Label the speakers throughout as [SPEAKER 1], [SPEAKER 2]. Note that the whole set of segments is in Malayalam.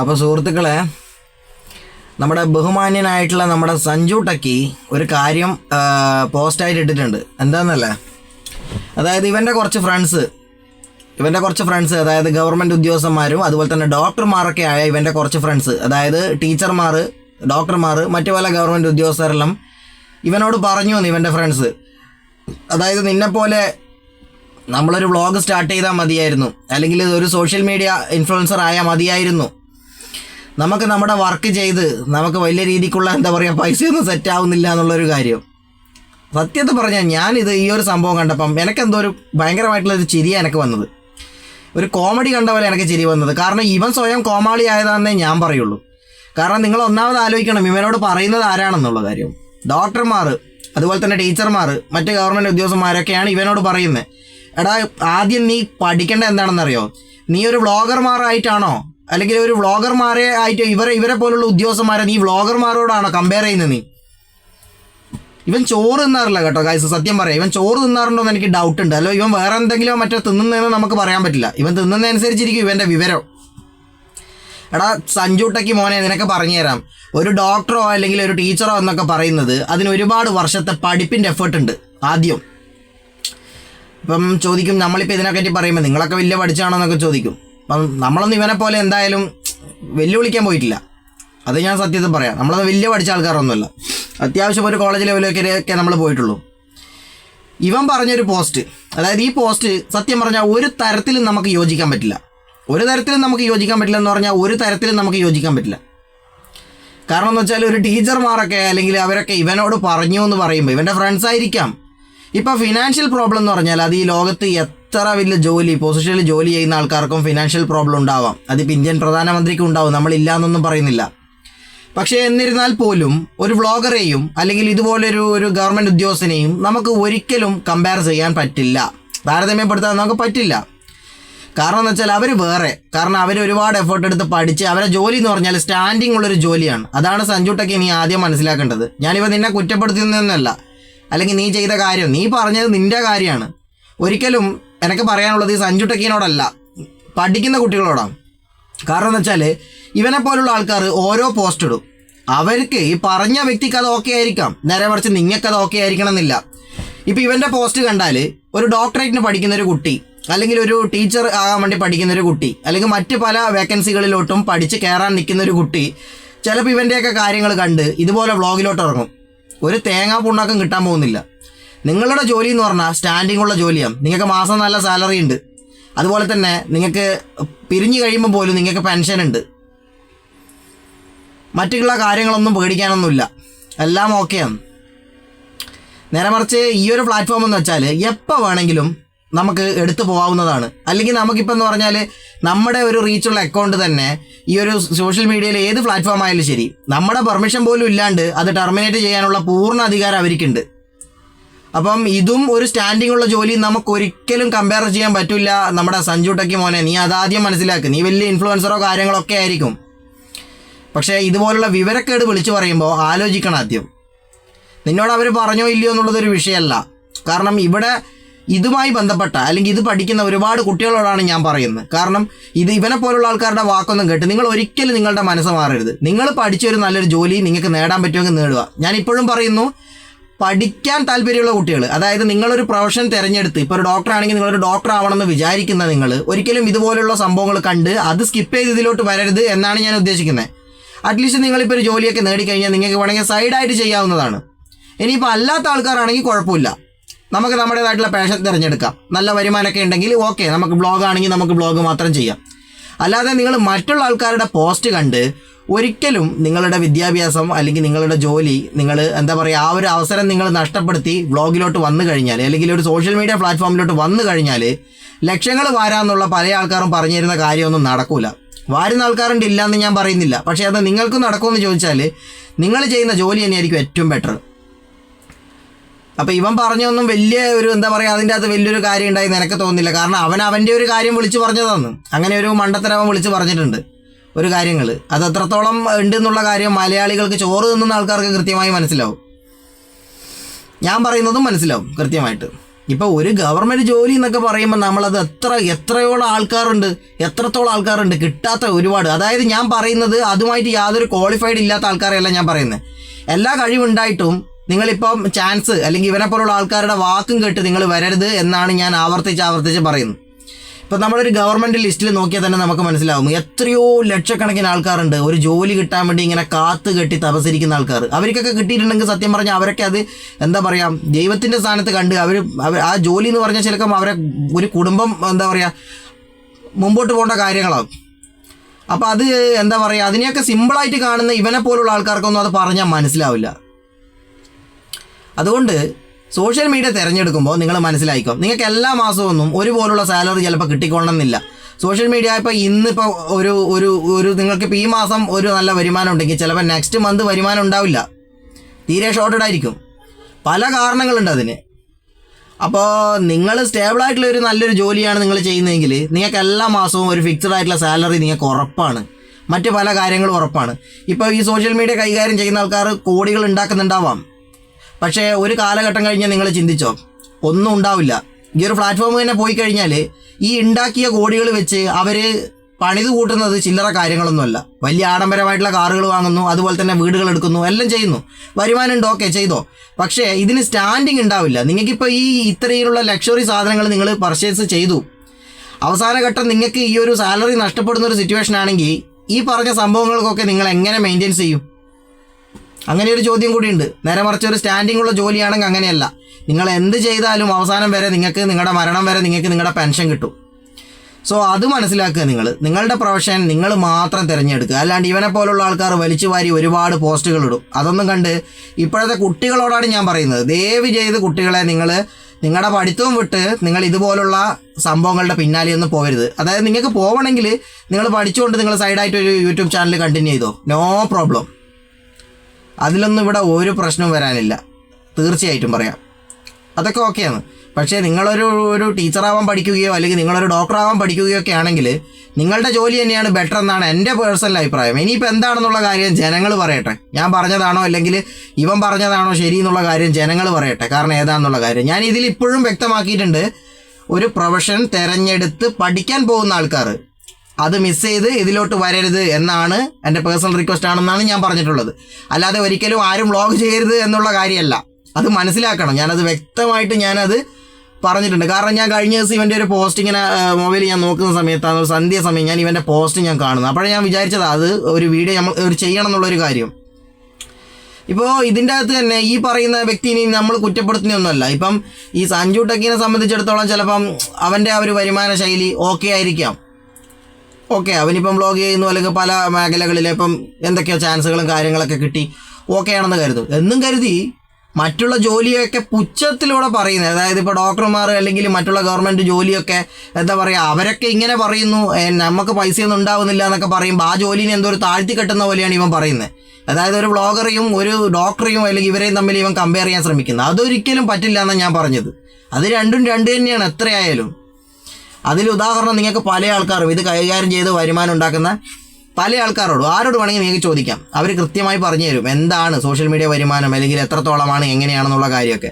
[SPEAKER 1] അപ്പോൾ സുഹൃത്തുക്കളെ നമ്മുടെ ബഹുമാന്യനായിട്ടുള്ള നമ്മുടെ സഞ്ജു ടക്കി ഒരു കാര്യം പോസ്റ്റായിട്ട് ഇട്ടിട്ടുണ്ട്. എന്താണെന്നല്ലേ അതായത് ഇവന്റെ കുറച്ച് ഫ്രണ്ട്സ് ഇവന്റെ കുറച്ച് ഫ്രണ്ട്സ് അതായത് ഗവൺമെന്റ് ഉദ്യോഗസ്ഥന്മാരും അതുപോലെ തന്നെ ഡോക്ടർമാരൊക്കെ ആയ ഇവന്റെ കുറച്ച് ഫ്രണ്ട്സ് അതായത് ടീച്ചർമാർ ഡോക്ടർമാർ മറ്റു പല ഗവൺമെന്റ് ഉദ്യോഗസ്ഥരെല്ലാം ഇവനോട് പറഞ്ഞു എന്ന് ഇവന്റെ ഫ്രണ്ട്സ് അതായത് നിന്നെപ്പോലെ നമ്മളൊരു വ്ളോഗ് സ്റ്റാർട്ട് ചെയ്താൽ മതിയായിരുന്നു. അല്ലെങ്കിൽ ഒരു സോഷ്യൽ മീഡിയ ഇൻഫ്ലുവൻസർ ആയാൽ മതിയായിരുന്നു. നമുക്ക് നമ്മുടെ വർക്ക് ചെയ്ത് നമുക്ക് വലിയ രീതിക്കുള്ള എന്താ പറയുക പൈസയൊന്നും സെറ്റ് ആവുന്നില്ല എന്നുള്ളൊരു കാര്യം. സത്യത്തിൽ പറഞ്ഞാൽ ഞാനിത് ഈ ഒരു സംഭവം കണ്ടപ്പം എനിക്കെന്തോ ഒരു ഭയങ്കരമായിട്ടുള്ള ഒരു ചിരിയാണ് എനിക്ക് വന്നത്. ഒരു കോമഡി കണ്ട പോലെ എനിക്ക് ചിരി വന്നത്. കാരണം ഇവൻ സ്വയം കോമാളി ആയതാണെന്നേ ഞാൻ പറയുള്ളൂ. കാരണം നിങ്ങൾ ഒന്നാമത് ആലോചിക്കണം ഇവനോട് പറയുന്നത് ആരാണെന്നുള്ള കാര്യം. ഡോക്ടർമാർ അതുപോലെ തന്നെ ടീച്ചർമാർ മറ്റ് ഗവൺമെന്റ് ഉദ്യോഗസ്ഥന്മാരൊക്കെയാണ് ഇവനോട് പറയുന്നത് എടാ ആദ്യം നീ പഠിക്കേണ്ട എന്താണെന്നറിയോ? നീ ഒരു വ്ളോഗർമാരായിട്ടാണോ അല്ലെങ്കിൽ ഒരു വ്ളോഗർമാരെ ആയിട്ട് ഇവരെ ഇവരെ പോലുള്ള ഉദ്യോഗസ്ഥന്മാരെ നീ വ്ളോഗർമാരോടാണോ കമ്പയർ ചെയ്യുന്നത് നീ? ഇവൻ ചോറ് തിന്നാറില്ല കേട്ടോ ഗൈസ് സത്യം പറയാം. ഇവൻ ചോറ് തിന്നാറുണ്ടോ എന്ന് എനിക്ക് ഡൗട്ട് ഉണ്ട്. അല്ലോ ഇവൻ വേറെ എന്തെങ്കിലും മറ്റോ തിന്നുന്നതെന്ന് നമുക്ക് പറയാൻ പറ്റില്ല. ഇവൻ തിന്നുന്നതനുസരിച്ചിരിക്കും ഇവന്റെ വിവരം. എടാ സഞ്ജുട്ടയ്ക്ക് മോനെ നിനക്ക് പറഞ്ഞുതരാം. ഒരു ഡോക്ടറോ അല്ലെങ്കിൽ ഒരു ടീച്ചറോ എന്നൊക്കെ പറയുന്നത് അതിന് ഒരുപാട് വർഷത്തെ പഠിപ്പിന്റെ എഫേർട്ട് ഉണ്ട് ആദ്യം. ഇപ്പം ചോദിക്കും നമ്മളിപ്പോൾ ഇതിനെപ്പറ്റി പറയുമ്പോൾ നിങ്ങളൊക്കെ വലിയ പഠിച്ചാണോ എന്നൊക്കെ ചോദിക്കും. നമ്മളൊന്നും ഇവനെ പോലെ എന്തായാലും വെല്ലുവിളിക്കാൻ പോയിട്ടില്ല. അത് ഞാൻ സത്യത്തിൽ പറയാം. നമ്മളത് വലിയ പഠിച്ച ആൾക്കാരൊന്നുമല്ല. അത്യാവശ്യം ഒരു കോളേജ് ലെവലൊക്കെ നമ്മൾ പോയിട്ടുള്ളൂ. ഇവൻ പറഞ്ഞൊരു പോസ്റ്റ് അതായത് ഈ പോസ്റ്റ് സത്യം പറഞ്ഞാൽ ഒരു തരത്തിലും നമുക്ക് യോജിക്കാൻ പറ്റില്ല. ഒരു തരത്തിലും നമുക്ക് യോജിക്കാൻ പറ്റില്ല എന്ന് പറഞ്ഞാൽ ഒരു തരത്തിലും നമുക്ക് യോജിക്കാൻ പറ്റില്ല. കാരണം എന്ന് വെച്ചാൽ ഒരു ടീച്ചർമാരൊക്കെ അല്ലെങ്കിൽ അവരൊക്കെ ഇവനോട് പറഞ്ഞു എന്ന് പറയുമ്പോൾ ഇവന്റെ ഫ്രണ്ട്സ് ആയിരിക്കാം. ഇപ്പോൾ ഫിനാൻഷ്യൽ പ്രോബ്ലം എന്ന് പറഞ്ഞാൽ അത് ഈ ലോകത്ത് എത്ര വലിയ ജോലി പൊസിഷനിൽ ജോലി ചെയ്യുന്ന ആൾക്കാർക്കും ഫിനാൻഷ്യൽ പ്രോബ്ലം ഉണ്ടാവാം. അതിപ്പോൾ ഇന്ത്യൻ പ്രധാനമന്ത്രിക്കും ഉണ്ടാവും നമ്മളില്ല എന്നൊന്നും പറയുന്നില്ല. പക്ഷേ എന്നിരുന്നാൽ പോലും ഒരു വ്ളോഗറെയും അല്ലെങ്കിൽ ഇതുപോലൊരു ഒരു ഗവൺമെന്റ് ഉദ്യോഗസ്ഥനെയും നമുക്ക് ഒരിക്കലും കമ്പയർ ചെയ്യാൻ പറ്റില്ല. താരതമ്യപ്പെടുത്താൻ നമുക്ക് പറ്റില്ല. കാരണം എന്ന് വെച്ചാൽ അവർ വേറെ. കാരണം അവർ ഒരുപാട് എഫേർട്ട് എടുത്ത് പഠിച്ച് അവരെ ജോലി എന്ന് പറഞ്ഞാൽ സ്റ്റാൻഡിങ് ഉള്ളൊരു ജോലിയാണ്. അതാണ് സഞ്ജുട്ടൊക്കെ നീ ആദ്യം മനസ്സിലാക്കേണ്ടത്. ഞാനിപ്പോൾ നിന്നെ കുറ്റപ്പെടുത്തുന്നതെന്നല്ല അല്ലെങ്കിൽ നീ ചെയ്ത കാര്യം നീ പറഞ്ഞത് നിന്റെ കാര്യമാണ്. ഒരിക്കലും എനിക്ക് പറയാനുള്ളത് ഈ സഞ്ജു ടെക്കിനോടല്ല. പഠിക്കുന്ന കുട്ടികളോടാണ്. കാരണം എന്ന് വെച്ചാൽ ഇവനെ പോലുള്ള ആൾക്കാർ ഓരോ പോസ്റ്റ് ഇടും. അവർക്ക് ഈ പറഞ്ഞ വ്യക്തിക്ക് അത് ഓക്കെ ആയിരിക്കാം. നേരെ മറിച്ച് നിങ്ങൾക്ക് അത് ഓക്കെ ആയിരിക്കണം എന്നില്ല ഇപ്പം ഇവന്റെ പോസ്റ്റ് കണ്ടാൽ ഒരു ഡോക്ടറേറ്റിന് പഠിക്കുന്ന ഒരു കുട്ടി അല്ലെങ്കിൽ ഒരു ടീച്ചർ ആകാൻ വേണ്ടി പഠിക്കുന്ന ഒരു കുട്ടി അല്ലെങ്കിൽ മറ്റ് പല വേക്കൻസികളിലോട്ടും പഠിച്ച് കയറാൻ നിൽക്കുന്ന ഒരു കുട്ടി ചിലപ്പോൾ ഇവന്റെയൊക്കെ കാര്യങ്ങൾ കണ്ട് ഇതുപോലെ വ്ളോഗിലോട്ട് ഇറങ്ങും. ഒരു തേങ്ങാ പുണ്ണാക്കം കിട്ടാൻ പോകുന്നില്ല. നിങ്ങളുടെ ജോലി എന്ന് പറഞ്ഞാൽ സ്റ്റാൻഡിംഗ് ഉള്ള ജോലിയാണ് നിങ്ങൾക്ക് മാസം നല്ല സാലറി ഉണ്ട്. അതുപോലെ തന്നെ നിങ്ങൾക്ക് പിരിഞ്ഞു കഴിയുമ്പോൾ പോലും നിങ്ങൾക്ക് പെൻഷൻ ഉണ്ട്. മറ്റുള്ള കാര്യങ്ങളൊന്നും പേടിക്കാനൊന്നുമില്ല. എല്ലാം ഓക്കെയാണ് നേരെ മറിച്ച് ഈ ഒരു പ്ലാറ്റ്ഫോം എന്ന് വെച്ചാൽ എപ്പോൾ വേണമെങ്കിലും നമുക്ക് എടുത്തു പോകാവുന്നതാണ് അല്ലെങ്കിൽ നമുക്കിപ്പോൾ എന്ന് പറഞ്ഞാൽ നമ്മുടെ ഒരു റീച്ചുള്ള അക്കൗണ്ട് തന്നെ ഈ ഒരു സോഷ്യൽ മീഡിയയിൽ ഏത് പ്ലാറ്റ്ഫോം ആയാലും ശരി. നമ്മുടെ പെർമിഷൻ പോലും ഇല്ലാണ്ട് അത് ടെർമിനേറ്റ് ചെയ്യാനുള്ള പൂർണ അധികാരം അവർക്കുണ്ട് അപ്പം ഇതും ഒരു സ്റ്റാൻഡിംഗ് ഉള്ള ജോലി നമുക്ക് ഒരിക്കലും കമ്പയർ ചെയ്യാൻ പറ്റില്ല. നമ്മുടെ സഞ്ജു ടക്കി മോനെ നീ അതാദ്യം മനസ്സിലാക്ക്. നീ വലിയ ഇൻഫ്ലുവൻസറോ കാര്യങ്ങളൊക്കെ ആയിരിക്കും. പക്ഷേ ഇതുപോലുള്ള വിവരക്കേട് വിളിച്ചു പറയുമ്പോൾ ആലോചിക്കണം ആദ്യം. നിന്നോട് അവർ പറഞ്ഞോ ഇല്ലയോ എന്നുള്ളതൊരു വിഷയമല്ല. കാരണം ഇവിടെ ഇതുമായി ബന്ധപ്പെട്ട അല്ലെങ്കിൽ ഇത് പഠിക്കുന്ന ഒരുപാട് കുട്ടികളോടാണ് ഞാൻ പറയുന്നത്. കാരണം ഇത് ഇവനെ പോലുള്ള ആൾക്കാരുടെ വാക്കൊന്നും കേട്ട് നിങ്ങൾ ഒരിക്കലും നിങ്ങളുടെ മനസ്സ് മാറരുത്. നിങ്ങൾ പഠിച്ചൊരു നല്ലൊരു ജോലി നിങ്ങൾക്ക് നേടാൻ പറ്റുമെങ്കിൽ നേടുക. ഞാൻ ഇപ്പോഴും പറയുന്നു പഠിക്കാൻ താല്പര്യമുള്ള കുട്ടികൾ അതായത് നിങ്ങളൊരു പ്രൊഫഷൻ തിരഞ്ഞെടുത്ത് ഇപ്പോൾ ഒരു ഡോക്ടർ ആണെങ്കിൽ നിങ്ങളൊരു ഡോക്ടർ ആവണമെന്ന് വിചാരിക്കുന്ന നിങ്ങൾ ഒരിക്കലും ഇതുപോലുള്ള സംഭവങ്ങൾ കണ്ട് അത് സ്കിപ്പ് ചെയ്ത് ഇതിലോട്ട് വരരുത് എന്നാണ് ഞാൻ ഉദ്ദേശിക്കുന്നത് അറ്റ്ലീസ്റ്റ് നിങ്ങളിപ്പോൾ ഒരു ജോലിയൊക്കെ നേടിക്കഴിഞ്ഞാൽ നിങ്ങൾക്ക് വേണമെങ്കിൽ സൈഡായിട്ട് ചെയ്യാവുന്നതാണ്. ഇനിയിപ്പോൾ അല്ലാത്ത ആൾക്കാരാണെങ്കിൽ കുഴപ്പമില്ല. നമുക്ക് നമ്മുടേതായിട്ടുള്ള പാഷൻ തിരഞ്ഞെടുക്കാം. നല്ല വരുമാനമൊക്കെ ഉണ്ടെങ്കിൽ ഓക്കെ നമുക്ക് ബ്ലോഗ് ആണെങ്കിൽ നമുക്ക് ബ്ലോഗ് മാത്രം ചെയ്യാം. അല്ലാതെ നിങ്ങൾ മറ്റുള്ള ആൾക്കാരുടെ പോസ്റ്റ് കണ്ട് ഒരിക്കലും നിങ്ങളുടെ വിദ്യാഭ്യാസം അല്ലെങ്കിൽ നിങ്ങളുടെ ജോലി നിങ്ങൾ എന്താ പറയുക ആ ഒരു അവസരം നിങ്ങൾ നഷ്ടപ്പെടുത്തി വ്ളോഗിലോട്ട് വന്നു കഴിഞ്ഞാൽ അല്ലെങ്കിൽ ഒരു സോഷ്യൽ മീഡിയ പ്ലാറ്റ്ഫോമിലോട്ട് വന്നു കഴിഞ്ഞാൽ ലക്ഷ്യങ്ങൾ വാരാന്നുള്ള പല ആൾക്കാരും പറഞ്ഞിരുന്ന കാര്യമൊന്നും നടക്കൂല. വാരുന്ന ആൾക്കാരുണ്ട് ഇല്ല എന്ന് ഞാൻ പറയുന്നില്ല. പക്ഷേ അത് നിങ്ങൾക്ക് നടക്കുമെന്ന് ചോദിച്ചാൽ നിങ്ങൾ ചെയ്യുന്ന ജോലി തന്നെയായിരിക്കും ഏറ്റവും ബെറ്റർ അപ്പോൾ ഇവൻ പറഞ്ഞൊന്നും വലിയ ഒരു എന്താ പറയുക അതിന്റെ അകത്ത് വലിയൊരു കാര്യം ഉണ്ടായി നിനക്ക് തോന്നുന്നില്ല. കാരണം അവൻ അവന്റെ ഒരു കാര്യം വിളിച്ചു പറഞ്ഞതാണ്. അങ്ങനെ ഒരു മണ്ടത്തരവൻ വിളിച്ചു പറഞ്ഞിട്ടുണ്ട്. ഒരു കാര്യങ്ങൾ അത് എത്രത്തോളം ഉണ്ട് എന്നുള്ള കാര്യം മലയാളികൾക്ക് ചോറ് തിന്നുന്ന ആൾക്കാർക്ക് കൃത്യമായി മനസ്സിലാവും. ഞാൻ പറയുന്നതും മനസ്സിലാവും കൃത്യമായിട്ട്. ഇപ്പോൾ ഒരു ഗവൺമെന്റ് ജോലി എന്നൊക്കെ പറയുമ്പോൾ നമ്മളത് എത്ര എത്രയോളം ആൾക്കാരുണ്ട് എത്രത്തോളം ആൾക്കാരുണ്ട് കിട്ടാത്ത ഒരുപാട്. അതായത് ഞാൻ പറയുന്നത് അതുമായിട്ട് യാതൊരു ക്വാളിഫൈഡ് ഇല്ലാത്ത ആൾക്കാരെയല്ല ഞാൻ പറയുന്നത് എല്ലാ കഴിവുണ്ടായിട്ടും നിങ്ങളിപ്പം ചാൻസ് അല്ലെങ്കിൽ ഇവനെപ്പോലുള്ള ആൾക്കാരുടെ വാക്കും കേട്ട് നിങ്ങൾ വരരുത് എന്നാണ് ഞാൻ ആവർത്തിച്ച് ആവർത്തിച്ച് പറയുന്നത്. ഇപ്പം നമ്മളൊരു ഗവൺമെന്റ് ലിസ്റ്റിൽ നോക്കിയാൽ തന്നെ നമുക്ക് മനസ്സിലാവും. എത്രയോ ലക്ഷക്കണക്കിന് ആൾക്കാരുണ്ട്. ഒരു ജോലി കിട്ടാൻ വേണ്ടി ഇങ്ങനെ കാത്ത് കെട്ടി തപസരിക്കുന്ന ആൾക്കാർ അവർക്കൊക്കെ കിട്ടിയിട്ടുണ്ടെങ്കിൽ സത്യം പറഞ്ഞാൽ അവരൊക്കെ അത് എന്താ പറയുക ദൈവത്തിന്റെ സ്ഥാനത്ത് കണ്ട് അവർ ആ ജോലി എന്ന് പറഞ്ഞാൽ ചിലപ്പം അവരെ ഒരു കുടുംബം എന്താ പറയുക മുമ്പോട്ട് പോകേണ്ട കാര്യങ്ങളാവും. അപ്പോൾ അത് എന്താ പറയുക അതിനെയൊക്കെ സിമ്പിളായിട്ട് കാണുന്ന ഇവനെ പോലുള്ള ആൾക്കാർക്കൊന്നും അത് പറഞ്ഞാൽ മനസ്സിലാവില്ല. അതുകൊണ്ട് സോഷ്യൽ മീഡിയ തിരഞ്ഞെടുക്കുമ്പോൾ നിങ്ങൾ മനസ്സിലായിക്കോ? നിങ്ങൾക്ക് എല്ലാ മാസമൊന്നും ഒരുപോലുള്ള സാലറി ചിലപ്പോൾ കിട്ടിക്കൊള്ളണമെന്നില്ല. സോഷ്യൽ മീഡിയ ഇപ്പോൾ ഇന്നിപ്പോൾ ഒരു ഒരു ഒരു നിങ്ങൾക്ക് ഇപ്പോൾ ഈ മാസം ഒരു നല്ല വരുമാനം ഉണ്ടെങ്കിൽ ചിലപ്പോൾ നെക്സ്റ്റ് മന്ത് വരുമാനം ഉണ്ടാവില്ല. തീരെ ഷോർട്ടഡ് ആയിരിക്കും. പല കാരണങ്ങളുണ്ട് അതിന്. അപ്പോൾ നിങ്ങൾ സ്റ്റേബിൾ ആയിട്ടുള്ള ഒരു നല്ലൊരു ജോലിയാണ് നിങ്ങൾ ചെയ്യുന്നതെങ്കിൽ നിങ്ങൾക്ക് എല്ലാ മാസവും ഒരു ഫിക്സഡ് ആയിട്ടുള്ള സാലറി നിങ്ങൾക്ക് ഉറപ്പാണ്. മറ്റ് പല കാര്യങ്ങളും ഉറപ്പാണ്. ഇപ്പോൾ ഈ സോഷ്യൽ മീഡിയ കൈകാര്യം ചെയ്യുന്ന ആൾക്കാർ കോടികൾ ഉണ്ടാക്കുന്നുണ്ടാവാം. പക്ഷേ ഒരു കാലഘട്ടം കഴിഞ്ഞാൽ നിങ്ങൾ ചിന്തിച്ചോ? ഒന്നും ഉണ്ടാവില്ല. ഈ ഒരു പ്ലാറ്റ്ഫോം തന്നെ പോയി കഴിഞ്ഞാൽ ഈ ഉണ്ടാക്കിയ കോടികൾ വെച്ച് അവർ പണിത് കൂട്ടുന്നത് ചില്ലറ കാര്യങ്ങളൊന്നുമല്ല. വലിയ ആഡംബരമായിട്ടുള്ള കാറുകൾ വാങ്ങുന്നു അതുപോലെ തന്നെ വീടുകൾ എടുക്കുന്നു എല്ലാം ചെയ്യുന്നു. വരുമാനം ഉണ്ട് ഓക്കെ ചെയ്തോ. പക്ഷേ ഇതിന് സ്റ്റാൻഡിങ് ഉണ്ടാവില്ല. നിങ്ങൾക്കിപ്പോൾ ഈ ഇത്രയിലുള്ള ലക്ഷറി സാധനങ്ങൾ നിങ്ങൾ പർച്ചേസ് ചെയ്തു. അവസാന ഘട്ടം നിങ്ങൾക്ക് ഈ ഒരു സാലറി നഷ്ടപ്പെടുന്ന ഒരു സിറ്റുവേഷൻ ആണെങ്കിൽ ഈ പറഞ്ഞ സംഭവങ്ങൾക്കൊക്കെ നിങ്ങൾ എങ്ങനെ മെയിന്റെയിൻസ് ചെയ്യും? അങ്ങനെ ഒരു ചോദ്യം കൂടിയുണ്ട്. നേരെ മറിച്ച് ഒരു സ്റ്റാൻഡിംഗ് ഉള്ള ജോലിയാണെങ്കിൽ അങ്ങനെയല്ല. നിങ്ങൾ എന്ത് ചെയ്താലും അവസാനം വരെ നിങ്ങൾക്ക് നിങ്ങളുടെ മരണം വരെ നിങ്ങൾക്ക് നിങ്ങളുടെ പെൻഷൻ കിട്ടും. സോ അത് മനസ്സിലാക്കുക നിങ്ങൾ നിങ്ങളുടെ പ്രൊഫഷൻ നിങ്ങൾ മാത്രം തിരഞ്ഞെടുക്കുക. അല്ലാണ്ട് ഇവനെ പോലുള്ള ആൾക്കാർ വലിച്ചു വാരി ഒരുപാട് പോസ്റ്റുകൾ ഇടും. അതൊന്നും കണ്ട് ഇപ്പോഴത്തെ കുട്ടികളോടാണ് ഞാൻ പറയുന്നത്. ദയവ് ചെയ്ത് കുട്ടികളെ നിങ്ങൾ നിങ്ങളുടെ പഠിത്തവും വിട്ട് നിങ്ങൾ ഇതുപോലുള്ള സംഭവങ്ങളുടെ പിന്നാലെയൊന്നും പോകരുത് അതായത് നിങ്ങൾക്ക് പോകണമെങ്കിൽ നിങ്ങൾ പഠിച്ചുകൊണ്ട് നിങ്ങൾ സൈഡായിട്ട് ഒരു യൂട്യൂബ് ചാനൽ കണ്ടിന്യൂ ചെയ്തോ. നോ പ്രോബ്ലം അതിലൊന്നും ഇവിടെ ഒരു പ്രശ്നവും വരാനില്ല. തീർച്ചയായിട്ടും പറയാം. അതൊക്കെ ഓക്കെയാണ്. പക്ഷേ നിങ്ങളൊരു ഒരു ടീച്ചറാവാൻ പഠിക്കുകയോ അല്ലെങ്കിൽ നിങ്ങളൊരു ഡോക്ടറാവാൻ പഠിക്കുകയോ ഒക്കെ ആണെങ്കിൽ നിങ്ങളുടെ ജോലി തന്നെയാണ് ബെറ്റർ എന്നാണ് എന്റെ പേഴ്സണൽ അഭിപ്രായം. ഇനിയിപ്പോൾ എന്താണെന്നുള്ള കാര്യം ജനങ്ങൾ പറയട്ടെ. ഞാൻ പറഞ്ഞതാണോ അല്ലെങ്കിൽ ഇവൻ പറഞ്ഞതാണോ ശരി എന്നുള്ള കാര്യം ജനങ്ങൾ പറയട്ടെ. കാരണം ഏതാണെന്നുള്ള കാര്യം. ഞാൻ ഇതിൽ ഇപ്പോഴും വ്യക്തമാക്കിയിട്ടുണ്ട്. ഒരു പ്രൊഫഷൻ തിരഞ്ഞെടുത്ത് പഠിക്കാൻ പോകുന്ന ആൾക്കാർ. അത് മിസ് ചെയ്ത് ഇതിലോട്ട് വരരുത് എന്നാണ് എന്റെ പേഴ്സണൽ റിക്വസ്റ്റ് ആണെന്നാണ് ഞാൻ പറഞ്ഞിട്ടുള്ളത്. അല്ലാതെ ഒരിക്കലും ആരും വ്ളോഗ് ചെയ്യരുത് എന്നുള്ള കാര്യമല്ല. അത് മനസ്സിലാക്കണം. ഞാനത് വ്യക്തമായിട്ട് ഞാനത് പറഞ്ഞിട്ടുണ്ട്. കാരണം ഞാൻ കഴിഞ്ഞ ദിവസം ഇവന്റെ ഒരു പോസ്റ്റ് ഇങ്ങനെ മൊബൈലിൽ ഞാൻ നോക്കുന്ന സമയത്താണ് സന്ധ്യ സമയം ഞാൻ ഇവന്റെ പോസ്റ്റ് ഞാൻ കാണുന്നു. അപ്പോഴേ ഞാൻ വിചാരിച്ചത് അത് ഒരു വീഡിയോ നമ്മൾ ഒരു ചെയ്യണം എന്നുള്ളൊരു കാര്യം. ഇപ്പോൾ ഇതിന്റെ അകത്ത് തന്നെ ഈ പറയുന്ന വ്യക്തിനെ നമ്മൾ കുറ്റപ്പെടുത്തുന്നൊന്നുമല്ല. ഇപ്പം ഈ സഞ്ജു ടെക്കിനെ സംബന്ധിച്ചിടത്തോളം ചിലപ്പം അവന്റെ ആ ഒരു വരുമാന ശൈലി ഓക്കെ ആയിരിക്കാം. ഓക്കെ അവനിപ്പം ബ്ലോഗ് ചെയ്യുന്നു അല്ലെങ്കിൽ പല മേഖലകളിൽ ഇപ്പം എന്തൊക്കെയോ ചാൻസുകളും കാര്യങ്ങളൊക്കെ കിട്ടി ഓക്കെ ആണെന്ന് കരുതും. എന്നും കരുതി മറ്റുള്ള ജോലിയൊക്കെ പുച്ഛത്തിലൂടെ പറയുന്നത്. അതായത് ഇപ്പോൾ ഡോക്ടർമാർ അല്ലെങ്കിൽ മറ്റുള്ള ഗവൺമെന്റ് ജോലിയൊക്കെ എന്താ പറയുക അവരൊക്കെ ഇങ്ങനെ പറയുന്നു "ഏ, നമുക്ക് പൈസയൊന്നും ഉണ്ടാവുന്നില്ല എന്നൊക്കെ പറയുമ്പോൾ ആ ജോലിനെ എന്തോ ഒരു താഴ്ത്തി കെട്ടുന്ന പോലെയാണ് ഇവൻ പറയുന്നത് അതായത് ഒരു വ്ളോഗറെയും ഒരു ഡോക്ടറെയും അല്ലെങ്കിൽ ഇവരെയും തമ്മിൽ ഇവൻ കമ്പയർ ചെയ്യാൻ ശ്രമിക്കുന്നത് അതൊരിക്കലും പറ്റില്ല എന്നാണ് ഞാൻ പറഞ്ഞത്. അത് രണ്ടും രണ്ട് തന്നെയാണ് എത്രയായാലും. അതിൽ ഉദാഹരണം നിങ്ങൾക്ക് പല ആൾക്കാരും ഇത് കൈകാര്യം ചെയ്ത് വരുമാനം ഉണ്ടാക്കുന്ന പല ആൾക്കാരോടും ആരോട് വേണമെങ്കിൽ നിങ്ങൾക്ക് ചോദിക്കാം. അവർ കൃത്യമായി പറഞ്ഞു തരും എന്താണ് സോഷ്യൽ മീഡിയ വരുമാനം അല്ലെങ്കിൽ എത്രത്തോളമാണ് എങ്ങനെയാണെന്നുള്ള കാര്യമൊക്കെ.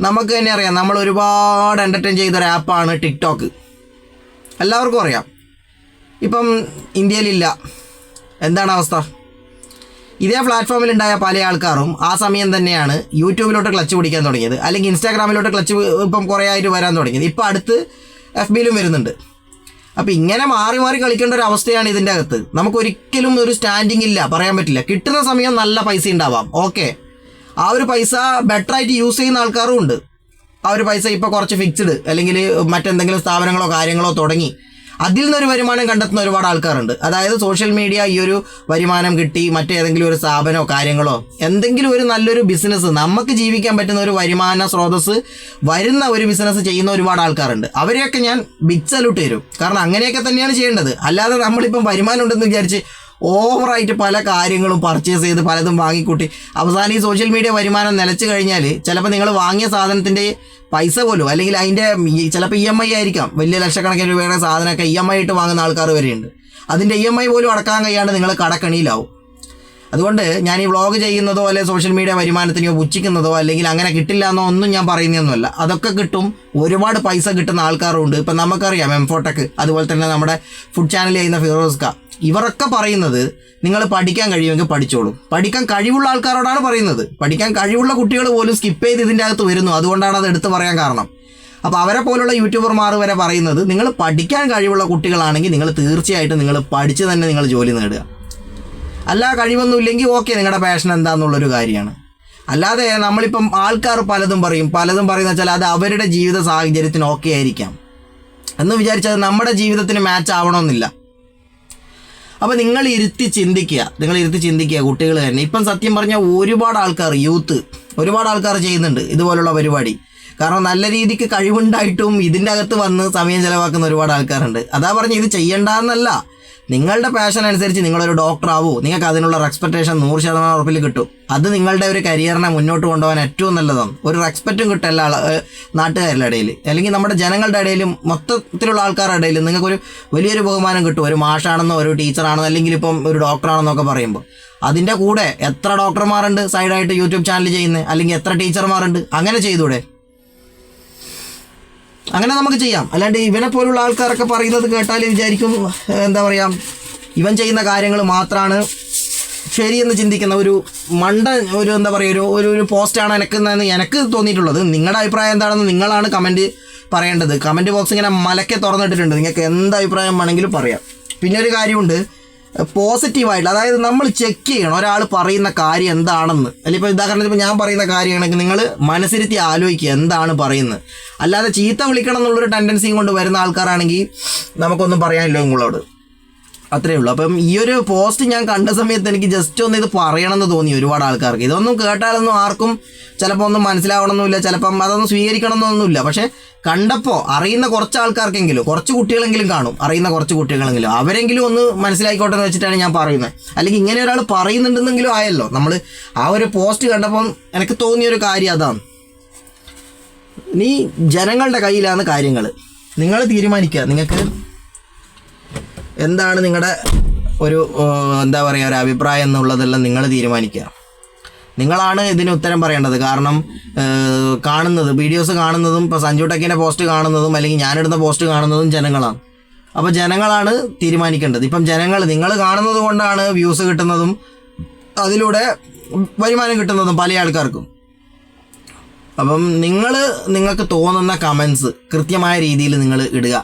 [SPEAKER 1] നമുക്ക് തന്നെ അറിയാം നമ്മൾ ഒരുപാട് എന്റർടൈൻ ചെയ്ത ഒരു ആപ്പാണ് ടിക്ടോക്ക് എല്ലാവർക്കും അറിയാം. ഇപ്പം ഇന്ത്യയിലില്ല. എന്താണ് അവസ്ഥ? ഇതേ പ്ലാറ്റ്ഫോമിൽ ഉണ്ടായ പല ആൾക്കാരും ആ സമയം തന്നെയാണ് യൂട്യൂബിലോട്ട് ക്ലച്ച് പിടിക്കാൻ തുടങ്ങിയത്. അല്ലെങ്കിൽ ഇൻസ്റ്റാഗ്രാമിലോട്ട് ക്ലച്ച് ഇപ്പം കുറേ ആയിട്ട് വരാൻ തുടങ്ങിയത്. ഇപ്പം അടുത്ത് എഫ് ബിയിലും വരുന്നുണ്ട്. അപ്പം ഇങ്ങനെ മാറി മാറി കളിക്കേണ്ട ഒരു അവസ്ഥയാണ് ഇതിന്റെ അകത്ത്. നമുക്ക് ഒരിക്കലും ഒരു സ്റ്റാൻഡിങ് ഇല്ല പറയാൻ പറ്റില്ല. കിട്ടുന്ന സമയം നല്ല പൈസ ഉണ്ടാവാം. ഓക്കെ ആ ഒരു പൈസ ബെറ്ററായിട്ട് യൂസ് ചെയ്യുന്ന ആൾക്കാരും ഉണ്ട്. ആ ഒരു പൈസ ഇപ്പോൾ കുറച്ച് ഫിക്സ്ഡ് അല്ലെങ്കിൽ മറ്റെന്തെങ്കിലും സ്ഥാപനങ്ങളോ കാര്യങ്ങളോ തുടങ്ങി അതിൽ നിന്നൊരു വരുമാനം കണ്ടെത്തുന്ന ഒരുപാട് ആൾക്കാരുണ്ട്. അതായത് സോഷ്യൽ മീഡിയ ഈ ഒരു വരുമാനം കിട്ടി മറ്റേതെങ്കിലും ഒരു സ്ഥാപനമോ കാര്യങ്ങളോ എന്തെങ്കിലും ഒരു നല്ലൊരു ബിസിനസ് നമുക്ക് ജീവിക്കാൻ പറ്റുന്ന ഒരു വരുമാന സ്രോതസ് വരുന്ന ഒരു ബിസിനസ് ചെയ്യുന്ന ഒരുപാട് ആൾക്കാരുണ്ട്. അവരെയൊക്കെ ഞാൻ ബിഗ് സല്യൂട്ട് തരും. കാരണം അങ്ങനെയൊക്കെ തന്നെയാണ് ചെയ്യേണ്ടത്. അല്ലാതെ നമ്മളിപ്പം വരുമാനം ഉണ്ടെന്ന് വിചാരിച്ച് ഓവറായിട്ട് പല കാര്യങ്ങളും പർച്ചേസ് ചെയ്ത് പലതും വാങ്ങിക്കൂട്ടി. അവസാനം ഈ സോഷ്യൽ മീഡിയ വരുമാനം നിലച്ചു കഴിഞ്ഞാൽ ചിലപ്പോൾ നിങ്ങൾ വാങ്ങിയ സാധനത്തിന്റെ പൈസ പോലും അല്ലെങ്കിൽ അതിന്റെ ചിലപ്പോൾ ഇ എം ഐ ആയിരിക്കാം. വലിയ ലക്ഷക്കണക്കിന് രൂപയുടെ സാധനമൊക്കെ ഇ എം ഐ ആയിട്ട് വാങ്ങുന്ന ആൾക്കാർ വരെയുണ്ട്. അതിന്റെ ഇ എം ഐ പോലും അടക്കാൻ കഴിയാണ്ട് നിങ്ങൾ കടക്കണിയിലാവും. അതുകൊണ്ട് ഞാൻ ഈ വ്ളോഗ് ചെയ്യുന്നതോ അല്ലെങ്കിൽ സോഷ്യൽ മീഡിയ വരുമാനത്തിനെയോ പുച്ഛിക്കുന്നതോ അല്ലെങ്കിൽ അങ്ങനെ കിട്ടില്ല എന്നോ ഒന്നും ഞാൻ പറയുന്നതൊന്നുമല്ല. അതൊക്കെ കിട്ടും. ഒരുപാട് പൈസ കിട്ടുന്ന ആൾക്കാരും ഉണ്ട് ഇപ്പം നമുക്കറിയാം എംഫോട്ടക്ക് അതുപോലെ തന്നെ നമ്മുടെ ഫുഡ് ചാനൽ ചെയ്യുന്ന ഫിറോസ്ക ഇവരൊക്കെ പറയുന്നത് നിങ്ങൾ പഠിക്കാൻ കഴിയുമെങ്കിൽ പഠിച്ചോളൂ. പഠിക്കാൻ കഴിവുള്ള ആൾക്കാരോടാണ് പറയുന്നത്. പഠിക്കാൻ കഴിവുള്ള കുട്ടികൾ പോലും സ്കിപ്പ് ചെയ്ത് ഇതിന്റെ അകത്ത് വരുന്നു. അതുകൊണ്ടാണ് അത് എടുത്തു പറയാൻ കാരണം. അപ്പോൾ അവരെ പോലുള്ള യൂട്യൂബർമാർ വരെ പറയുന്നത് നിങ്ങൾ പഠിക്കാൻ കഴിവുള്ള കുട്ടികളാണെങ്കിൽ നിങ്ങൾ തീർച്ചയായിട്ടും നിങ്ങൾ പഠിച്ച് തന്നെ നിങ്ങൾ ജോലി നേടുക. അല്ല കഴിവൊന്നും ഇല്ലെങ്കിൽ ഓക്കെ നിങ്ങളുടെ പാഷൻ എന്താണെന്നുള്ളൊരു കാര്യമാണ്. അല്ലാതെ നമ്മളിപ്പം ആൾക്കാർ പലതും പറയും. പലതും പറയുന്ന വെച്ചാൽ അത് അവരുടെ ജീവിത സാഹചര്യത്തിന് ഓക്കെ ആയിരിക്കാം. എന്ന് വിചാരിച്ചത് നമ്മുടെ ജീവിതത്തിന് മാച്ച് ആവണമെന്നില്ല. അപ്പോൾ നിങ്ങൾ ഇരുത്തി ചിന്തിക്കുക. നിങ്ങൾ ഇരുത്തി ചിന്തിക്കുക കുട്ടികൾ തന്നെ. ഇപ്പം സത്യം പറഞ്ഞാൽ ഒരുപാട് ആൾക്കാർ യൂത്ത് ഒരുപാട് ആൾക്കാർ ചെയ്യുന്നുണ്ട് ഇതുപോലുള്ള പരിപാടി. കാരണം നല്ല രീതിക്ക് കഴിവുണ്ടായിട്ടും ഇതിന്റെ അകത്ത് വന്ന് സമയം ചിലവാക്കുന്ന ഒരുപാട് ആൾക്കാരുണ്ട്. അതാ പറഞ്ഞ് ഇത് ചെയ്യണ്ടെന്നല്ല. നിങ്ങളുടെ പാഷൻ അനുസരിച്ച് നിങ്ങളൊരു ഡോക്ടർ ആവൂ. നിങ്ങൾക്ക് അതിനുള്ള റെക്സ്പെക്ടേഷൻ നൂറ് ശതമാനം ഉറപ്പിൽ കിട്ടും. അത് നിങ്ങളുടെ ഒരു കരിയറിനെ മുന്നോട്ട് കൊണ്ടുപോകാൻ ഏറ്റവും നല്ലതാണ്. ഒരു റെക്സ്പെക്റ്റും കിട്ടും എല്ലാ നാട്ടുകാരുടെ ഇടയിൽ. അല്ലെങ്കിൽ നമ്മുടെ ജനങ്ങളുടെ ഇടയിലും മൊത്തത്തിലുള്ള ആൾക്കാരുടെ ഇടയിലും നിങ്ങൾക്കൊരു വലിയൊരു ബഹുമാനം കിട്ടും. ഒരു മാഷാണെന്നോ ഒരു ടീച്ചറാണെന്നോ അല്ലെങ്കിൽ ഇപ്പം ഒരു ഡോക്ടറാണെന്നൊക്കെ പറയുമ്പോൾ. അതിന്റെ കൂടെ എത്ര ഡോക്ടർമാരുണ്ട് സൈഡായിട്ട് യൂട്യൂബ് ചാനൽ ചെയ്യുന്നത് അല്ലെങ്കിൽ എത്ര ടീച്ചർമാരുണ്ട് അങ്ങനെ ചെയ്തൂടെ? അങ്ങനെ നമുക്ക് ചെയ്യാം. അല്ലാണ്ട് ഇവനെ പോലുള്ള ആൾക്കാരൊക്കെ പറയുന്നത് കേട്ടാൽ വിചാരിക്കും എന്താ പറയുക ഇവൻ ചെയ്യുന്ന കാര്യങ്ങൾ മാത്രമാണ് ശരിയെന്ന് ചിന്തിക്കുന്ന ഒരു മണ്ട ഒരു എന്താ പറയുക ഒരു ഒരു ഒരു പോസ്റ്റാണ് എനക്കെന്ന് എനിക്ക് തോന്നിയിട്ടുള്ളത്. നിങ്ങളുടെ അഭിപ്രായം എന്താണെന്ന് നിങ്ങളാണ് കമന്റ് പറയേണ്ടത്. കമന്റ് ബോക്സ് ഇങ്ങനെ മലക്കെ തുറന്നിട്ടിട്ടുണ്ട്. നിങ്ങൾക്ക് എന്ത് അഭിപ്രായം വേണമെങ്കിലും പറയാം. പിന്നെ ഒരു കാര്യമുണ്ട്. പോസിറ്റീവായിട്ട് അതായത് നമ്മൾ ചെക്ക് ചെയ്യണം ഒരാൾ പറയുന്ന കാര്യം എന്താണെന്ന്. അല്ലെങ്കിൽ ഉദാഹരണത്തിന് ഇപ്പോൾ ഞാൻ പറയുന്ന കാര്യമാണെങ്കിൽ നിങ്ങൾ മനസ്സിരുത്തി ആലോചിക്കുക എന്താണ് പറയുന്നത്. അല്ലാതെ ചീത്ത വിളിക്കണം എന്നുള്ളൊരു ടെൻഡൻസിയും കൊണ്ട് വരുന്ന ആൾക്കാരാണെങ്കിൽ നമുക്കൊന്നും പറയാനില്ല നിങ്ങളോട്. അത്രേ ഉള്ളൂ. അപ്പം ഈ ഒരു പോസ്റ്റ് ഞാൻ കണ്ട സമയത്ത് എനിക്ക് ജസ്റ്റ് ഒന്ന് ഇത് പറയണമെന്ന് തോന്നി ഒരുപാട് ആൾക്കാർക്ക്. ഇതൊന്നും കേട്ടാലൊന്നും ആർക്കും ചിലപ്പോൾ ഒന്നും മനസ്സിലാവണമെന്നില്ല ചിലപ്പം അതൊന്നും സ്വീകരിക്കണമെന്നൊന്നുമില്ല. പക്ഷേ കണ്ടപ്പോൾ അറിയുന്ന കുറച്ച് ആൾക്കാർക്കെങ്കിലും കുറച്ച് കുട്ടികളെങ്കിലും കാണും. അറിയുന്ന കുറച്ച് കുട്ടികളെങ്കിലും. അവരെങ്കിലും ഒന്ന് മനസ്സിലായിക്കോട്ടെ എന്ന് വെച്ചിട്ടാണ് ഞാൻ പറയുന്നത്. അല്ലെങ്കിൽ ഇങ്ങനെ ഒരാൾ പറയുന്നുണ്ടെന്നെങ്കിലും ആയല്ലോ. നമ്മൾ ആ ഒരു പോസ്റ്റ് കണ്ടപ്പം എനിക്ക് തോന്നിയ ഒരു കാര്യം അതാണ്. നീ ജനങ്ങളുടെ കയ്യിലാണ് കാര്യങ്ങൾ നിങ്ങൾ തീരുമാനിക്കുക. നിങ്ങൾക്ക് എന്താണ് നിങ്ങളുടെ ഒരു എന്താ പറയുക ഒരു അഭിപ്രായം എന്നുള്ളതെല്ലാം നിങ്ങൾ തീരുമാനിക്കുക. നിങ്ങളാണ് ഇതിന് ഉത്തരം പറയേണ്ടത്. കാരണം കാണുന്നത് വീഡിയോസ് കാണുന്നതും ഇപ്പോൾ സഞ്ജു ടെക്കിന്റെ പോസ്റ്റ് കാണുന്നതും അല്ലെങ്കിൽ ഞാനിടുന്ന പോസ്റ്റ് കാണുന്നതും ജനങ്ങളാണ്. അപ്പോൾ ജനങ്ങളാണ് തീരുമാനിക്കേണ്ടത്. ഇപ്പം ജനങ്ങൾ നിങ്ങൾ കാണുന്നത് കൊണ്ടാണ് വ്യൂസ് കിട്ടുന്നതും അതിലൂടെ വരുമാനം കിട്ടുന്നതും പല ആൾക്കാർക്കും. അപ്പം നിങ്ങൾ നിങ്ങൾക്ക് തോന്നുന്ന കമൻസ് കൃത്യമായ രീതിയിൽ നിങ്ങൾ ഇടുക.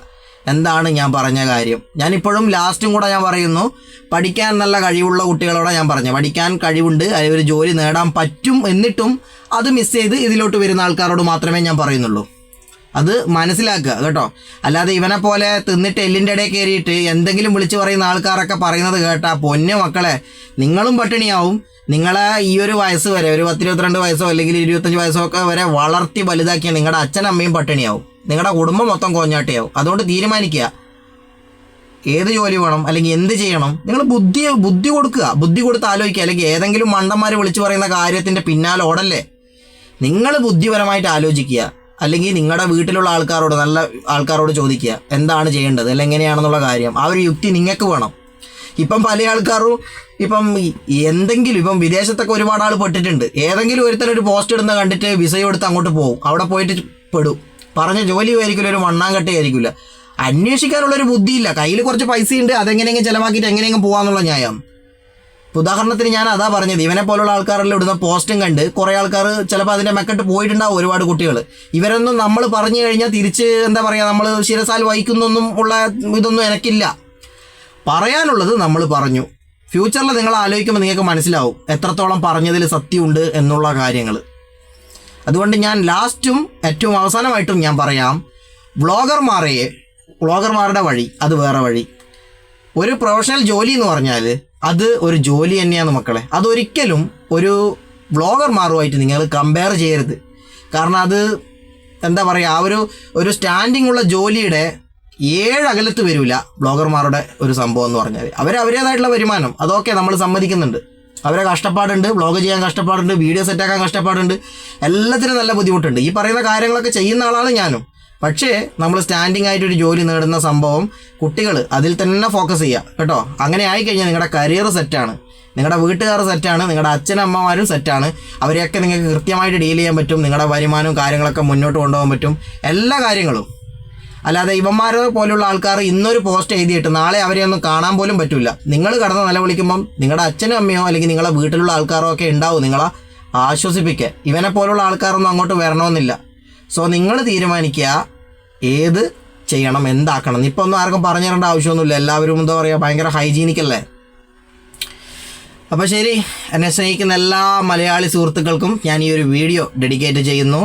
[SPEAKER 1] എന്താണ് ഞാൻ പറഞ്ഞ കാര്യം? ഞാനിപ്പോഴും ലാസ്റ്റും കൂടെ ഞാൻ പറയുന്നു. പഠിക്കാൻ നല്ല കഴിവുള്ള കുട്ടികളോടെ ഞാൻ പറഞ്ഞു പഠിക്കാൻ കഴിവുണ്ട് അല്ലെങ്കിൽ ഒരു ജോലി നേടാൻ പറ്റും എന്നിട്ടും അത് മിസ് ചെയ്ത് ഇതിലോട്ട് വരുന്ന ആൾക്കാരോട് മാത്രമേ ഞാൻ പറയുന്നുള്ളൂ. അത് മനസ്സിലാക്കുക കേട്ടോ. അല്ലാതെ ഇവനെ പോലെ തിന്നിട്ട് എല്ലിന്റെ ഇടയിൽ കയറിയിട്ട് എന്തെങ്കിലും വിളിച്ചു പറയുന്ന ആൾക്കാരൊക്കെ പറയുന്നത് കേട്ടാ പൊന്നു മക്കളെ. നിങ്ങളും പട്ടിണിയാവും. നിങ്ങളെ ഈ ഒരു വയസ്സ് വരെ ഒരു പത്തിരുപത്തിരണ്ട് വയസ്സോ അല്ലെങ്കിൽ ഇരുപത്തഞ്ച് വയസ്സോ ഒക്കെ വരെ വളർത്തി വലുതാക്കിയ നിങ്ങളുടെ അച്ഛനമ്മയും പട്ടിണിയാവും. നിങ്ങളുടെ കുടുംബം മൊത്തം കോഞ്ഞാട്ടിയാവും. അതുകൊണ്ട് തീരുമാനിക്കുക. ഏത് ജോലി വേണം? അല്ലെങ്കിൽ എന്ത് ചെയ്യണം? നിങ്ങൾ ബുദ്ധി ബുദ്ധി കൊടുക്കുക. ബുദ്ധി കൊടുത്ത് ആലോചിക്കുക. അല്ലെങ്കിൽ ഏതെങ്കിലും മണ്ടന്മാർ വിളിച്ചു പറയുന്ന കാര്യത്തിന്റെ പിന്നാലെ ഓടല്ലേ? നിങ്ങൾ ബുദ്ധിപരമായിട്ട് ആലോചിക്കുക. അല്ലെങ്കിൽ നിങ്ങളുടെ വീട്ടിലുള്ള ആൾക്കാരോട് നല്ല ആൾക്കാരോട് ചോദിക്കുക. എന്താണ് ചെയ്യേണ്ടത്? അല്ലെങ്കിൽ എങ്ങനെയാണെന്നുള്ള കാര്യം. ആ ഒരു യുക്തി നിങ്ങൾക്ക് വേണം. ഇപ്പം പല ആൾക്കാരും ഇപ്പം എന്തെങ്കിലും ഇപ്പം വിദേശത്തൊക്കെ ഒരുപാട് ആൾ പെട്ടിട്ടുണ്ട്. ഏതെങ്കിലും ഒരുത്തൻ ഒരു പോസ്റ്റ് ഇടുന്ന കണ്ടിട്ട് വിസ എടുത്ത് അങ്ങോട്ട് പോകും. അവിടെ പോയിട്ട് പെടും. പറഞ്ഞ ജോലി ആയിരിക്കില്ല ഒരു മണ്ണാങ്കട്ടയായിരിക്കില്ല. അന്വേഷിക്കാനുള്ള ഒരു ബുദ്ധിയില്ല. കയ്യിൽ കുറച്ച് പൈസ ഉണ്ട് അതെങ്ങനെയെങ്കിലും ചിലവാക്കിയിട്ട് എങ്ങനെയെങ്കിലും പോകാന്നുള്ള ന്യായം. ഉദാഹരണത്തിന് ഞാൻ അതാ പറഞ്ഞത് ഇവനെ പോലുള്ള ആൾക്കാരെല്ലാം ഇടുന്ന പോസ്റ്റും കണ്ട് കുറെ ആൾക്കാർ ചിലപ്പോൾ അതിന്റെ മെക്കെട്ട് പോയിട്ടുണ്ടാവും ഒരുപാട് കുട്ടികൾ ഇവരൊന്നും നമ്മൾ പറഞ്ഞു കഴിഞ്ഞാൽ തിരിച്ച് എന്താ പറയുക നമ്മൾ ശിരസാൽ വഹിക്കുന്നൊന്നും ഉള്ള ഇതൊന്നും എനിക്കില്ല. പറയാനുള്ളത് നമ്മൾ പറഞ്ഞു. ഫ്യൂച്ചറിൽ നിങ്ങൾ ആലോചിക്കുമ്പോൾ നിങ്ങൾക്ക് മനസ്സിലാവും എത്രത്തോളം പറഞ്ഞതിൽ സത്യമുണ്ട് എന്നുള്ള കാര്യങ്ങൾ അതുകൊണ്ട് ഞാൻ ലാസ്റ്റും ഏറ്റവും അവസാനമായിട്ടും ഞാൻ പറയാം വ്ളോഗർമാരെ വ്ളോഗർമാരുടെ വഴി അത് വേറെ വഴി. ഒരു പ്രൊഫഷണൽ ജോലി എന്ന് പറഞ്ഞാൽ അത് ഒരു ജോലി തന്നെയാണ് മക്കളെ. അതൊരിക്കലും ഒരു വ്ളോഗർമാരുമായിട്ട് നിങ്ങൾ കമ്പയർ ചെയ്യരുത്. കാരണം അത് എന്താ പറയുക ആ ഒരു ഒരു സ്റ്റാൻഡിംഗ് ഉള്ള ജോലിയുടെ ഏഴ് അകലത്ത് വരില്ല ബ്ലോഗർമാരുടെ ഒരു സംഭവം എന്ന് പറഞ്ഞാൽ അവർ അവരേതായിട്ടുള്ള വരുമാനം അതൊക്കെ നമ്മൾ സമ്മതിക്കുന്നുണ്ട്. അവരെ കഷ്ടപ്പാടുണ്ട് വ്ളോഗ് ചെയ്യാൻ കഷ്ടപ്പാടുണ്ട് വീഡിയോ സെറ്റാക്കാൻ കഷ്ടപ്പാടുണ്ട്. എല്ലാത്തിനും നല്ല ബുദ്ധിമുട്ടുണ്ട്. ഈ പറയുന്ന കാര്യങ്ങളൊക്കെ ചെയ്യുന്ന ആളാണ് ഞാനും. പക്ഷേ നമ്മൾ സ്റ്റാൻഡിങ് ആയിട്ട് ഒരു ജോലി നേടുന്ന സംഭവം കുട്ടികൾ അതിൽ തന്നെ ഫോക്കസ് ചെയ്യുക കേട്ടോ? അങ്ങനെ ആയിക്കഴിഞ്ഞാൽ നിങ്ങളുടെ കരിയർ സെറ്റാണ് നിങ്ങളുടെ വീട്ടുകാർ സെറ്റാണ് നിങ്ങളുടെ അച്ഛനമ്മമാരും സെറ്റാണ് അവരെയൊക്കെ നിങ്ങൾക്ക് കൃത്യമായിട്ട് ഡീൽ ചെയ്യാൻ പറ്റും നിങ്ങളുടെ വരുമാനവും കാര്യങ്ങളൊക്കെ മുന്നോട്ട് കൊണ്ടുപോകാൻ പറ്റും. എല്ലാ കാര്യങ്ങളും. അല്ലാതെ ഇവന്മാരെ പോലുള്ള ആൾക്കാർ ഇന്നൊരു പോസ്റ്റ് എഴുതിയിട്ട് നാളെ അവരെ ഒന്നും കാണാൻ പോലും പറ്റില്ല നിങ്ങൾ കടന്ന് നിലവിളിക്കുമ്പം നിങ്ങളുടെ അച്ഛനും അമ്മയോ അല്ലെങ്കിൽ നിങ്ങളുടെ വീട്ടിലുള്ള ആൾക്കാരോ ഒക്കെ ഉണ്ടാവും നിങ്ങളെ ആശ്വസിപ്പിക്കുക ഇവനെ പോലുള്ള ആൾക്കാരൊന്നും അങ്ങോട്ട് വരണമെന്നില്ല. സോ നിങ്ങൾ തീരുമാനിക്കുക ഏത് ചെയ്യണം എന്താക്കണം. ഇപ്പം ഒന്നും ആർക്കും പറഞ്ഞു തരേണ്ട ആവശ്യമൊന്നുമില്ല. എല്ലാവരും എന്താ പറയുക ഭയങ്കര ഹൈജീനിക് അല്ലേ? അപ്പോൾ ശരി എന്നെ സ്നേഹിക്കുന്ന എല്ലാ മലയാളി സുഹൃത്തുക്കൾക്കും ഞാൻ ഈ ഒരു വീഡിയോ ഡെഡിക്കേറ്റ് ചെയ്യുന്നു.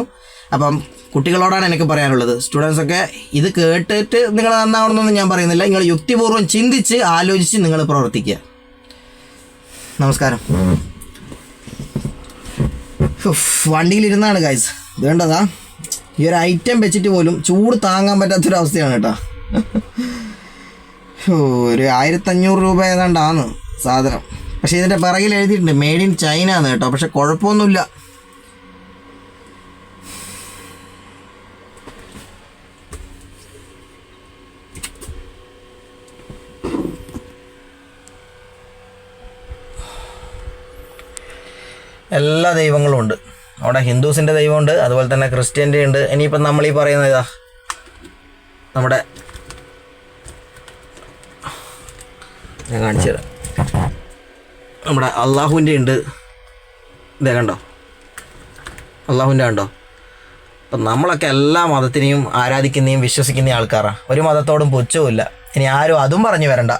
[SPEAKER 1] അപ്പം കുട്ടികളോടാണ് എനിക്ക് പറയാനുള്ളത്. സ്റ്റുഡൻസ് ഒക്കെ ഇത് കേട്ടിട്ട് നിങ്ങൾ നന്നാവണമെന്നൊന്നും ഞാൻ പറയുന്നില്ല. നിങ്ങൾ യുക്തിപൂർവം ചിന്തിച്ച് ആലോചിച്ച് നിങ്ങൾ പ്രവർത്തിക്കുക. നമസ്കാരം. വണ്ടിയിലിരുന്നാണ് ഗൈസ് വേണ്ടതാ ഈ ഒരു ഐറ്റം വെച്ചിട്ട് പോലും ചൂട് താങ്ങാൻ പറ്റാത്തൊരവസ്ഥയാണ് കേട്ടോ. ഒരു ആയിരത്തഞ്ഞൂറ് രൂപ ഏതാണ്ടാണ് സാധനം. പക്ഷേ ഇതിന്റെ പിറകിൽ എഴുതിയിട്ടുണ്ട് മെയ്ഡ് ഇൻ ചൈന എന്ന് കേട്ടോ. പക്ഷെ കുഴപ്പമൊന്നുമില്ല. എല്ലാ ദൈവങ്ങളും ഉണ്ട്. അവിടെ ഹിന്ദുസിന്റെ ദൈവമുണ്ട് അതുപോലെ തന്നെ ക്രിസ്ത്യന്റെ ഉണ്ട്. ഇനിയിപ്പം നമ്മൾ ഈ പറയുന്ന ഇതാ നമ്മുടെ ഞാൻ കാണിച്ചു തരാം. നമ്മുടെ അള്ളാഹുവിന്റെ ഉണ്ട്. ഇതേ കണ്ടോ? അള്ളാഹുവിന്റെ കണ്ടോ? അപ്പം നമ്മളൊക്കെ എല്ലാ മതത്തിനെയും ആരാധിക്കുന്നതും വിശ്വസിക്കുന്ന ആൾക്കാരാണ് ഒരു മതത്തോടും പുച്ഛവുമില്ല. ഇനി ആരും അതും പറഞ്ഞു വരണ്ട.